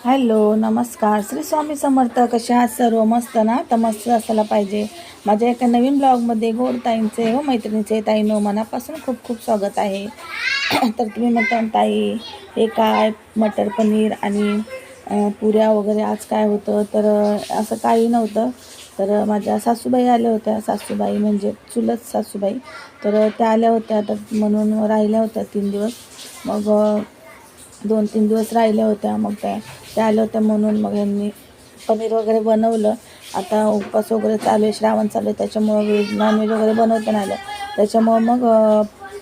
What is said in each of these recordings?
Hello नमस्कार. श्री स्वामी समर्थ कशा आहात सर्व? मस्त ना? तर मस्त असायला पाहिजे. माझ्या एका नवीन ब्लॉगमध्ये गोड ताईंचे व मैत्रिणीचे ताईनो मनापासून खूप खूप स्वागत आहे. तर तुम्ही म्हणता ताई हे काय? मटर पनीर आणि पुऱ्या वगैरे आज काय होतं? तर असं काही नव्हतं. तर माझ्या सासूबाई आल्या होत्या. सासूबाई म्हणजे चुलत सासूबाई. तर त्या आल्या होत्या. तर म्हणून राहिल्या होत्या तीन दिवस. मग दोन तीन दिवस राहिल्या होत्या मग त्या त्या आल्या होत्या म्हणून मग यांनी पनीर वगैरे बनवलं. आता उपवास वगैरे चालू आहे श्रावण चालू आहे त्याच्यामुळं व्हेज नॉनव्हेज वगैरे बनवता नाही आलं त्याच्यामुळं मग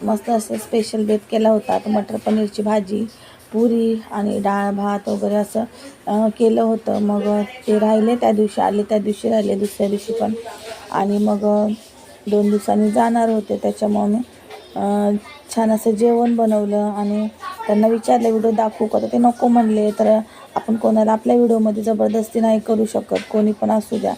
मस्त असं स्पेशल बेत केला होता. आता मटर पनीरची भाजी पुरी आणि डाळ भात वगैरे असं केलं होतं. मग ते राहिले त्या दिवशी आले त्या दिवशी राहिले दुसऱ्या दिवशी पण. आणि मग दोन दिवसांनी जाणार होते. त्याच्यामुळं मी छान असं जेवण बनवलं आणि त्यांना विचारलं व्हिडिओ दाखवू का? तर ते नको म्हणले. तर आपण कोणाला आपल्या व्हिडिओमध्ये जबरदस्ती नाही करू शकत. कोणी पण असू द्या.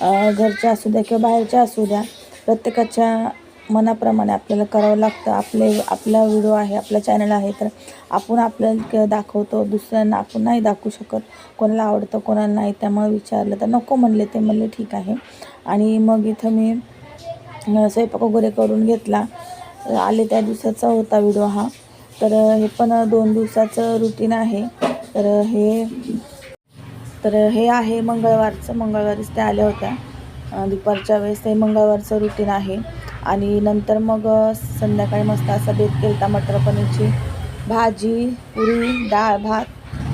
घरचे घरच्या असू द्या किंवा बाहेरच्या असू द्या. प्रत्येकाच्या मनाप्रमाणे आपल्याला करावं लागतं. आपले आपला व्हिडिओ आहे आपला चॅनल आहे तर आपण आपल्याला क- दाखवतो. दुसऱ्यांना आपण नाही दाखवू शकत. कोणाला आवडतं कोणाला नाही त्यामुळे विचारलं तर नको म्हणले. ते म्हणले ठीक आहे. आणि मग इथं मी स्वयंपाक वगैरे करून घेतला. आले त्या दिवसाचा होता व्हिडिओ हा. तर हे पण दोन दिवसाचं रुटीन आहे. तर हे तर हे आहे मंगळवारचं. मंगळवारीच त्या आल्या होत्या. दुपारच्या वेळेस ते मंगळवारचं रुटीन आहे. आणि नंतर मग संध्याकाळी मस्त असा बेत केलता मटर पनीरची भाजी पुरी डाळ भात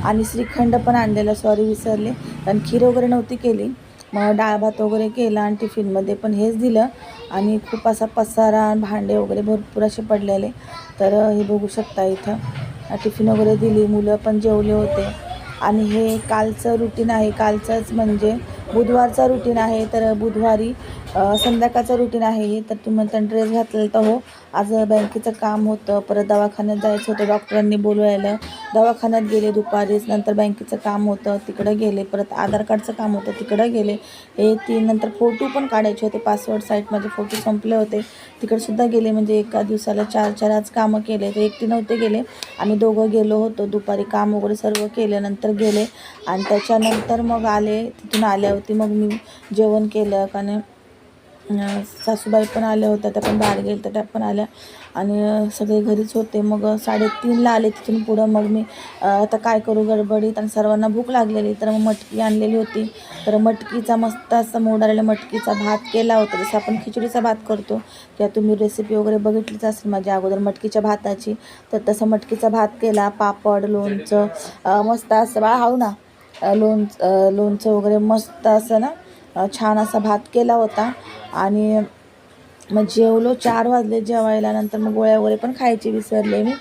आणि श्रीखंड पण आणलेलं. सॉरी विसरले. कारण खीर वगैरे नव्हती केली. मग डाळ भात वगैरे केला आणि टिफिनमध्ये पण हेच दिलं. आणि खूप असा पसारा भांडे वगैरे भरपूर असे पडलेले. तर हे बघू शकता इथं. टिफिन वगैरे दिली. मुलं पण जेवले होते. आणि हे कालचं रुटीन आहे. कालचंच म्हणजे बुधवारचा रुटीन आहे. तर बुधवारी संध्याकाळचं रुटीन आहे हे तर तुम्ही म्हणता ड्रेस घातलेला तर हो. आज बँकेचं काम होतं परत दवाखान्यात जायचं होतं डॉक्टरांनी बोलवायला. दवाखान्यात गेले दुपारीच नंतर बँकेचं काम होतं तिकडं गेले. परत आधार कार्डचं काम होतं तिकडं गेले. हे तीन नंतर फोटो पण काढायचे होते. पासवर्ड साईट माझे फोटो संपले होते. तिकडंसुद्धा गेले म्हणजे एका दिवसाला चार चार आज कामं केले. तर एकटी नव्हते गेले. आम्ही दोघं गेलो होतो. दुपारी काम वगैरे सर्व केलं नंतर गेले. आणि त्याच्यानंतर मग आले तिथून आल्यावरती मग मी जेवण केलं. कारण सासूबाई पण आल्या होत्या त्या पण बाहेर गेल्या त्या पण आल्या. आणि सगळे घरीच होते. मग साडेतीनला आले तिथून पुढं. मग मी आता काय करू गडबडीत? आणि सर्वांना भूक लागलेली. तर मग मटकी आणलेली होती. तर मटकीचा मस्त असा मोड आलेला. मटकीचा भात केला होता. जसं आपण खिचडीचा भात करतो किंवा तुम्ही रेसिपी वगैरे बघितलीच असेल माझ्या अगोदर मटकीच्या भाताची तर तसं मटकीचा भात केला. पापड लोणचं मस्त असं बा हाव ना. लोणचं लोणचं वगैरे मस्त असं ना छान असा भात केला होता. आणि मग जेवलो चार वाजले जेवायला. नंतर मग गोळ्या वगैरे पण खायची विसरले मी.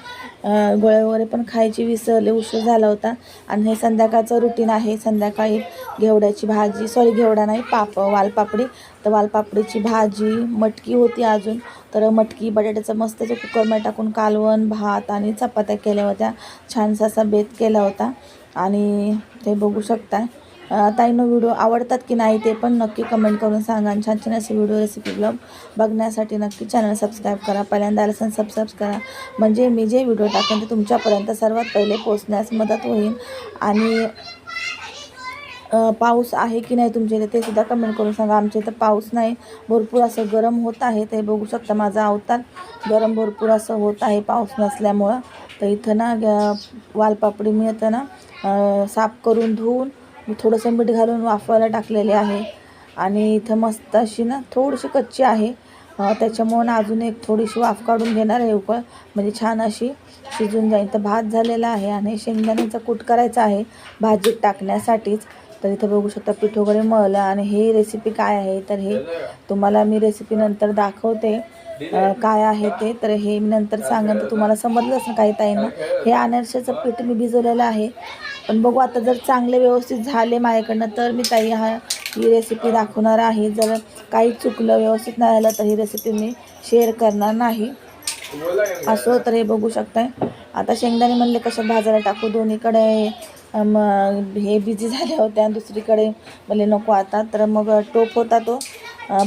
गोळ्या वगैरे पण खायची विसरले. उशीर झाला होता. आणि हे संध्याकाळचं रुटीन आहे. संध्याकाळी घेवड्याची भाजी सॉरी घेवडा नाही पाप वालपापडी. तर वालपापडीची भाजी मटकी होती अजून. तर मटकी बटाट्याचं मस्त असं कुकरमध्ये टाकून कालवण भात आणि चपात्या केल्या होत्या. छानसा असा बेत केला होता. आणि ते बघू शकता ताईनं व्हिडिओ आवडतात की नाही ते पण नक्की कमेंट करून सांगा आणि छान छान असे व्हिडिओ रेसिपी ब्लॉग बघण्यासाठी नक्की चॅनल सबस्क्राईब करा. पहिल्यांदा आलं असेल सबस्क्राईब करा. म्हणजे मी जे व्हिडिओ टाकेन ते तुमच्यापर्यंत सर्वात पहिले पोचण्यास मदत होईल. आणि पाऊस आहे की नाही तुमच्या इथे ते सुद्धा कमेंट करून सांगा. आमच्या इथं पाऊस नाही. भरपूर असं गरम होत आहे. ते बघू शकता माझा अवतार. गरम भरपूर असं होत आहे पाऊस नसल्यामुळं. तर इथं ना ग- वालपापडी मी आता ना साफ करून धुवून मी थोडंसं मीठ घालून वाफवायला टाकलेले आहे. आणि इथं मस्त अशी ना थोडीशी कच्ची आहे. त्याच्यामुळं ना अजून एक थोडीशी वाफ काढून घेणार आहे उकळ. म्हणजे छान अशी शिजून जाईल. तर भात झालेला आहे आणि शेंगदाण्याचा कूट करायचा आहे भाजीत टाकण्यासाठीच. तर इथं बघू शकता पीठ वगैरे मळलं. आणि हे रेसिपी काय आहे? तर हे तुम्हाला मी रेसिपी नंतर दाखवते. काय आहे ते? तर हे मी नंतर सांगेन. तर तुम्हाला समजलं ना काही ताईंना. हे अनारशाचं पीठ मी भिजवलेलं आहे. पण बघू आता जर चांगले व्यवस्थित झाले माझ्याकडनं तर मी ताई हा ही रेसिपी दाखवणार आहे. जर काही चुकलं व्यवस्थित नाही आलं तर ही रेसिपी मी शेअर करणार नाही. असं तर हे बघू शकताय. आता शेंगदाणे म्हणले कशा भाजायला टाकू? दोन्हीकडे मग हे बिझी झाल्या होत्या दुसरीकडे म्हणले नको आता. तर मग टोप होता तो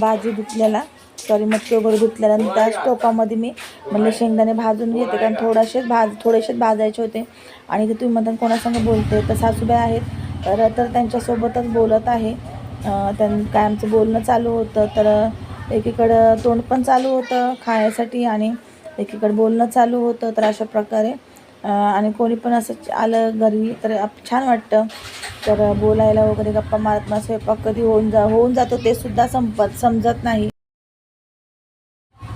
भाजी धुतलेला. सॉरी मटकी वगैरे धुतल्यानंतर त्याच टोपामध्ये मी म्हणले शेंगदाणे भाजून घेते. कारण थोडासेच भाज थोडेसेच भाजायचे होते. आणि ते तुम्ही म्हणता कोणासंग बोलते तर सासूबाई आहेत. तर तर त्यांच्यासोबतच बोलत आहे. त्यां काय आमचं बोलणं चालू होतं. तर एकीकडं तोंड पण चालू होतं खाण्यासाठी आणि एकीकडं बोलणं चालू होतं. तर अशा प्रकारे आणि कोणी पण असं आलं घरी तर छान वाटतं. तर बोलायला वगैरे गप्पा मारत ना स्वयंपाक कधी होऊन जा होऊन जातो ते सुद्धा संपत समजत नाही.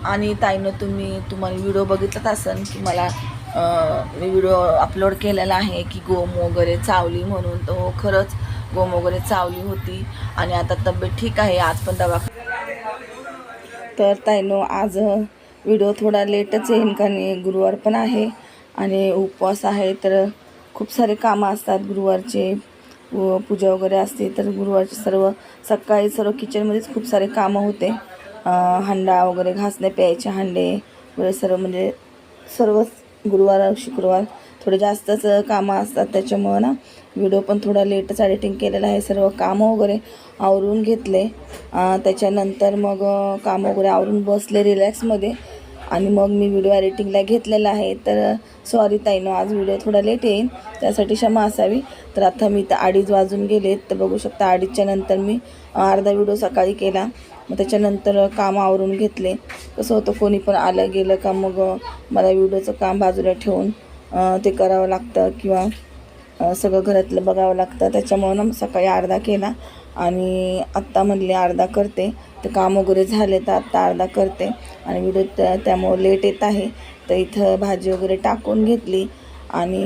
आणि ताईनं तुम्ही तुम्हाला व्हिडिओ बघितलाच असन की मला व्हिडिओ अपलोड केलेला आहे की गोम वगैरे चावली म्हणून. तर हो खरंच गोम वगैरे चावली होती. आणि आता तब्येत ठीक आहे आज पण दवा तर ताईनो आज व्हिडिओ थोडा लेटच येईल कारण गुरुवार पण आहे. आणि उपवास आहे तर खूप सारे कामं असतात गुरुवारचे. व पूजा वगैरे असते तर गुरुवारचे सर्व सकाळी सर्व किचनमध्येच खूप सारे कामं होते. हंडा वगैरे घासणे प्यायचे हांडे वगैरे सर्व म्हणजे सर्वच गुरुवार शुक्रवार थोडे जास्तच कामं असतात. त्याच्यामुळं ना व्हिडिओ पण थोडा लेटच एडिटिंग केलेला आहे. सर्व कामं वगैरे आवरून घेतले. त्याच्यानंतर मग कामं वगैरे आवरून बसले रिलॅक्समध्ये. आणि मग मी व्हिडिओ एडिटिंगला घेतलेला आहे. तर सॉरी ताईनो आज व्हिडिओ थोडा लेट येईल त्यासाठी क्षमा असावी. तर आता मी तर अडीच वाजून गेले तर बघू शकता अडीचच्या नंतर मी अर्धा व्हिडिओ सकाळी केला. मग त्याच्यानंतर काम आवरून घेतले. कसं होतं कोणी पण आलं गेलं का मग मला व्हिडिओचं काम बाजूला ठेवून ते करावं लागतं किंवा सगळं घरातलं बघावं लागतं. त्याच्यामुळं ना सकाळी अर्धा केला आणि आत्ता म्हणले अर्धा करते. तर काम वगैरे झाले तर आत्ता अर्धा करते. आणि व्हिडिओ त्या त्यामुळं लेट येत आहे. तर इथं भाजी वगैरे टाकून घेतली आणि